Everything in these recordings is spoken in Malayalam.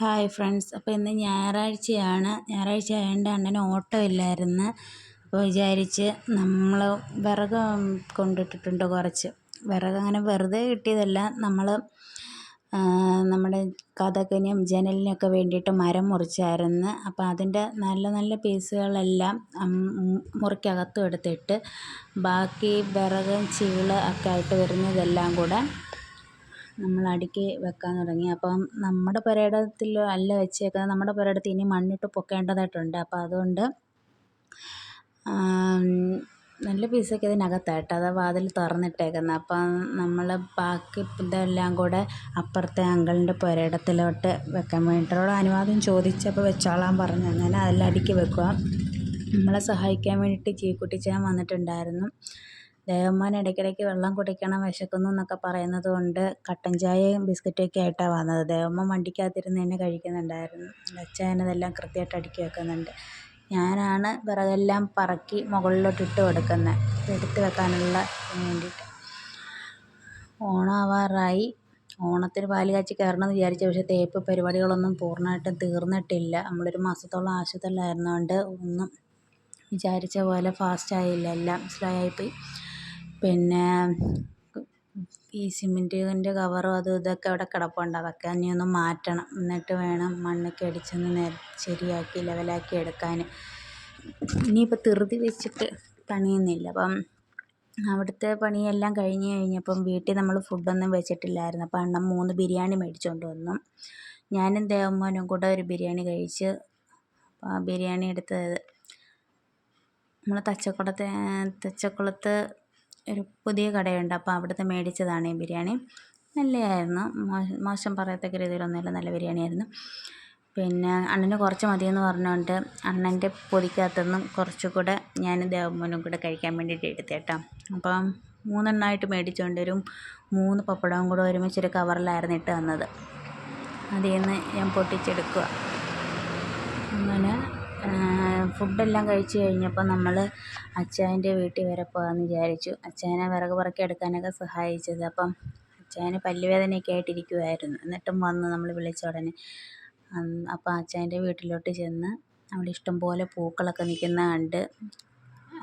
ഹായ് ഫ്രണ്ട്സ് അപ്പോൾ ഇന്ന് ഞായറാഴ്ചയാണ്. ഞായറാഴ്ച ആയതുകൊണ്ട് അണ്ണന് ഓട്ടോ ഇല്ലായിരുന്നു. അപ്പോൾ വിചാരിച്ച് നമ്മൾ വിറക് കൊണ്ടിട്ടിട്ടുണ്ട് കുറച്ച്. വിറക് അങ്ങനെ വെറുതെ കിട്ടിയതല്ല. നമ്മൾ നമ്മുടെ കഥകനും ജനലിനൊക്കെ വേണ്ടിയിട്ട് മരം മുറിച്ചായിരുന്നു. അപ്പോൾ അതിന്റെ നല്ല നല്ല പീസുകളെല്ലാം മുറിക്കകത്തും എടുത്തിട്ട് ബാക്കി വിറകും ചീൾ ഒക്കെ ആയിട്ട് വരുന്നതെല്ലാം കൂടെ നമ്മൾ അടുക്കി വെക്കാൻ തുടങ്ങി. അപ്പം നമ്മുടെ പുരയിടത്തിൽ അല്ല വെച്ചേക്കുന്നത്. നമ്മുടെ പുരയിടത്തിൽ ഇനി മണ്ണിട്ട് പൊക്കേണ്ടതായിട്ടുണ്ട്. അപ്പം അതുകൊണ്ട് നല്ല പീസൊക്കെ ഇതിനകത്തായിട്ട്. അത് വാതിൽ തുറന്നിട്ടേക്കുന്നത് അപ്പം നമ്മൾ ബാക്കി ഇതെല്ലാം കൂടെ അപ്പുറത്തെ അങ്കിളിന്റെ പുരയിടത്തിലോട്ട് വെക്കാൻ വേണ്ടിയിട്ടുള്ള അനുവാദം ചോദിച്ചപ്പോൾ വെച്ചോളാൻ പറഞ്ഞു. അങ്ങനെ അതെല്ലാം അടുക്കി വെക്കുക. നമ്മളെ സഹായിക്കാൻ വേണ്ടിയിട്ട് ചീക്കുട്ടിച്ചാൻ വന്നിട്ടുണ്ടായിരുന്നു. ദേവന്മാർ ഇടയ്ക്കിടയ്ക്ക് വെള്ളം കുടിക്കണം വിശക്കുന്നു എന്നൊക്കെ പറയുന്നത് കൊണ്ട് കട്ടൻ ചായയും ബിസ്ക്കറ്റൊക്കെ ആയിട്ടാണ് വന്നത്. ദേവമ്മ വണ്ടിക്കകത്തിരുന്ന് തന്നെ കഴിക്കുന്നുണ്ടായിരുന്നു. അച്ചായൻ അതെല്ലാം കൃത്യമായിട്ട് അടുക്കി വെക്കുന്നുണ്ട്. ഞാനാണ് വിറകെല്ലാം പറക്കി മുകളിലോട്ട് ഇട്ട് കൊടുക്കുന്നത്. എടുത്ത് വെക്കാനുള്ള വേണ്ടിയിട്ട്. ഓണമാവാറായി ഓണത്തിന് പാൽ കാച്ചി കയറണമെന്ന് വിചാരിച്ചു. പക്ഷേ തേപ്പ് പരിപാടികളൊന്നും പൂർണമായിട്ടും തീർന്നിട്ടില്ല. നമ്മളൊരു മാസത്തോളം ആശുപത്രിയിലായിരുന്നതുകൊണ്ട് ഒന്നും വിചാരിച്ച പോലെ ഫാസ്റ്റ് ആയില്ല. എല്ലാം സ്ലോ ആയിപ്പോയി പിന്നെ ഈ സിമെന്റിന്റെ കവറും അതും ഇതൊക്കെ അവിടെ കിടപ്പുണ്ട്. അതൊക്കെ ഇനി ഒന്ന് മാറ്റണം. എന്നിട്ട് വേണം മണ്ണൊക്കെ അടിച്ചൊന്ന് നേരെ ശരിയാക്കി ലെവലാക്കി എടുക്കാൻ ഇനിയിപ്പോൾ ധൃതി വെച്ചിട്ട് പണിയുന്നില്ല അപ്പം അവിടുത്തെ പണിയെല്ലാം കഴിഞ്ഞ് കഴിഞ്ഞപ്പം വീട്ടിൽ നമ്മൾ ഫുഡൊന്നും വെച്ചിട്ടില്ലായിരുന്നു. അപ്പം അണ്ണൻ മൂന്ന് ബിരിയാണി മേടിച്ചുകൊണ്ട് വന്നു. ഞാനും ദേവമോനും കൂടെ ഒരു ബിരിയാണി കഴിച്ച് ബിരിയാണി എടുത്തത്. നമ്മൾ തച്ചക്കുളത്തെ തച്ചക്കുളത്ത് ഒരു പുതിയ കടയുണ്ട്. അപ്പോൾ അവിടുത്തെ മേടിച്ചതാണ് ഈ ബിരിയാണി. നല്ലതായിരുന്നു. മോശം പറയത്തക്ക രീതിയിലൊന്നുമില്ല. നല്ല ബിരിയാണിയായിരുന്നു. പിന്നെ അണ്ണന് കുറച്ച് മതിയെന്ന് പറഞ്ഞുകൊണ്ട് അണ്ണന്റെ പൊതിക്കകത്തുനിന്നും കുറച്ചുകൂടെ ഞാൻ ദേവമോനും കൂടെ കഴിക്കാൻ വേണ്ടിയിട്ട് എടുത്തു കേട്ടോ. അപ്പം മൂന്നെണ്ണമായിട്ട് മേടിച്ചുകൊണ്ട് വരും. മൂന്ന് പപ്പടവും കൂടെ ഒരുമിച്ചൊരു കവറിലായിരുന്നു ഇട്ട് തന്നത്. അതിൽ നിന്ന് ഞാൻ പൊട്ടിച്ചെടുക്കുക. അങ്ങനെ ഫുഡെല്ലാം കഴിച്ച് കഴിഞ്ഞപ്പോൾ നമ്മൾ അച്ചായന്റെ വീട്ടിൽ വരെ പോകാമെന്ന് വിചാരിച്ചു. അച്ചായനെ വിറക് പെറുക്കി എടുക്കാനൊക്കെ സഹായിച്ചത്. അപ്പം അച്ചായന് പല്ലുവേദനയൊക്കെ ആയിട്ടിരിക്കുമായിരുന്നു എന്നിട്ടും വന്ന് നമ്മൾ വിളിച്ച ഉടനെ. അപ്പം അച്ചായന്റെ വീട്ടിലോട്ട് ചെന്ന് അവിടെ ഇഷ്ടംപോലെ പൂക്കളൊക്കെ നിൽക്കുന്ന കണ്ട്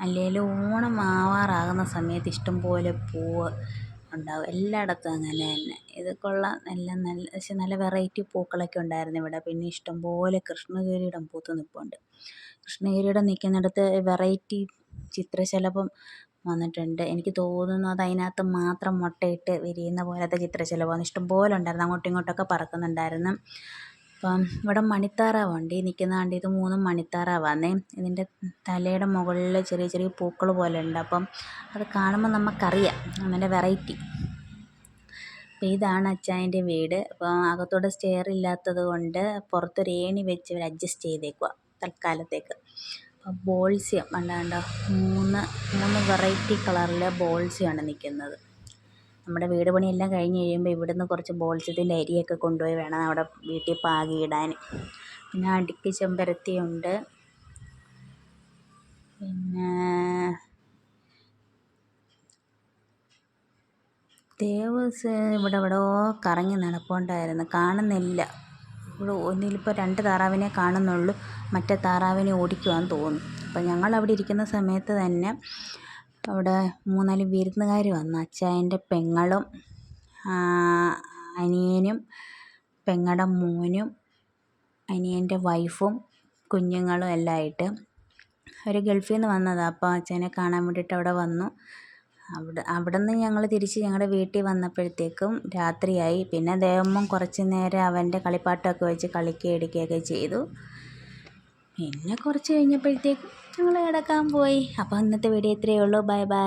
അല്ലെങ്കിൽ ഓണം ആവാറാകുന്ന സമയത്ത് ഇഷ്ടംപോലെ പൂവ് ഉണ്ടാവും. എല്ലായിടത്തും അങ്ങനെ തന്നെ. ഇത് നല്ല നല്ല പക്ഷെ നല്ല വെറൈറ്റി പൂക്കളൊക്കെ ഉണ്ടായിരുന്നു ഇവിടെ. പിന്നെ ഇഷ്ടംപോലെ കൃഷ്ണകിരീടം പൂത്ത് നിൽപ്പുണ്ട് കൃഷ്ണകിരീടം നിൽക്കുന്നിടത്ത് വെറൈറ്റി ചിത്രശലഭം വന്നിട്ടുണ്ട്. എനിക്ക് തോന്നുന്നു അത് അതിനകത്ത് മാത്രം മുട്ടയിട്ട് വിരിയുന്ന പോലത്തെ ചിത്രശലഭമാണ്. ഇഷ്ടംപോലെ ഉണ്ടായിരുന്നു. അങ്ങോട്ടും ഇങ്ങോട്ടൊക്കെ പറക്കുന്നുണ്ടായിരുന്നു. അപ്പം ഇവിടെ മണിത്താറാവുണ്ട്. ഈ നിൽക്കുന്ന ഇത് മൂന്നും മണിത്താറാവാന്നേ. ഇതിന്റെ തലയുടെ മുകളിൽ ചെറിയ ചെറിയ പൂക്കൾ പോലെ ഉണ്ട്. അപ്പം അത് കാണുമ്പോൾ നമുക്കറിയാം അതിന്റെ വെറൈറ്റി. അപ്പോൾ ഇതാണ് അച്ചായന്റെ വീട്. അപ്പം അകത്തോടെ സ്റ്റെയർ ഇല്ലാത്തത് കൊണ്ട് പുറത്തൊരു ഏണി വെച്ച് ഇവർ അഡ്ജസ്റ്റ് ചെയ്തേക്കുക തൽക്കാലത്തേക്ക്. അപ്പോൾ ബോൾസ്യം കണ്ടോ മൂന്ന് മൂന്ന് വെറൈറ്റി കളറിലെ ബോൾസ്യമാണ് നിൽക്കുന്നത് നമ്മുടെ വീട് പണിയെല്ലാം കഴിഞ്ഞ് കഴിയുമ്പോൾ ഇവിടുന്ന് കുറച്ച് ബോൾസത്തിന്റെ അരിയൊക്കെ കൊണ്ടുപോയി വേണം അവിടെ വീട്ടിൽ പാകിയിടാൻ പിന്നെ അടുക്ക് ചെമ്പരത്തിയുണ്ട്. പിന്നെ ദേവസ് ഇവിടെ എവിടെയോ കറങ്ങി നടപ്പുണ്ടായിരുന്നു. കാണുന്നില്ല. ഇവിടെ ഒന്നിലിപ്പോൾ രണ്ട് താറാവിനെ കാണുന്നുള്ളൂ. മറ്റേ താറാവിനെ ഓടിക്കുവാന്ന് തോന്നുന്നു. അപ്പം ഞങ്ങൾ അവിടെ ഇരിക്കുന്ന സമയത്ത് തന്നെ അവിടെ മൂന്നാൽ വിരുന്നുകാർ വന്നു. അച്ചായന്റെ പെങ്ങളും അനിയനും പെങ്ങളുടെ മോനും അനിയന്റെ വൈഫും കുഞ്ഞുങ്ങളും എല്ലാം ആയിട്ട് അവർ ഗൾഫിൽ നിന്ന് വന്നതാണ് അപ്പോൾ അച്ഛനെ കാണാൻ വേണ്ടിയിട്ട് അവിടെ വന്നു. അവിടെ അവിടെ നിന്ന് ഞങ്ങൾ തിരിച്ച് ഞങ്ങളുടെ വീട്ടിൽ വന്നപ്പോഴത്തേക്കും രാത്രിയായി. പിന്നെ ദേവമ്മ കുറച്ച് നേരം അവന്റെ കളിപ്പാട്ടമൊക്കെ വെച്ച് കളിക്കുകയും എടുക്കുകയൊക്കെ ചെയ്തു. പിന്നെ കുറച്ച് കഴിഞ്ഞപ്പോഴത്തേക്കും ഞങ്ങൾ കിടക്കാൻ പോയി. അപ്പോൾ ഇന്നത്തെ വീഡിയോ ഇത്രയേ ഉള്ളൂ. Bye bye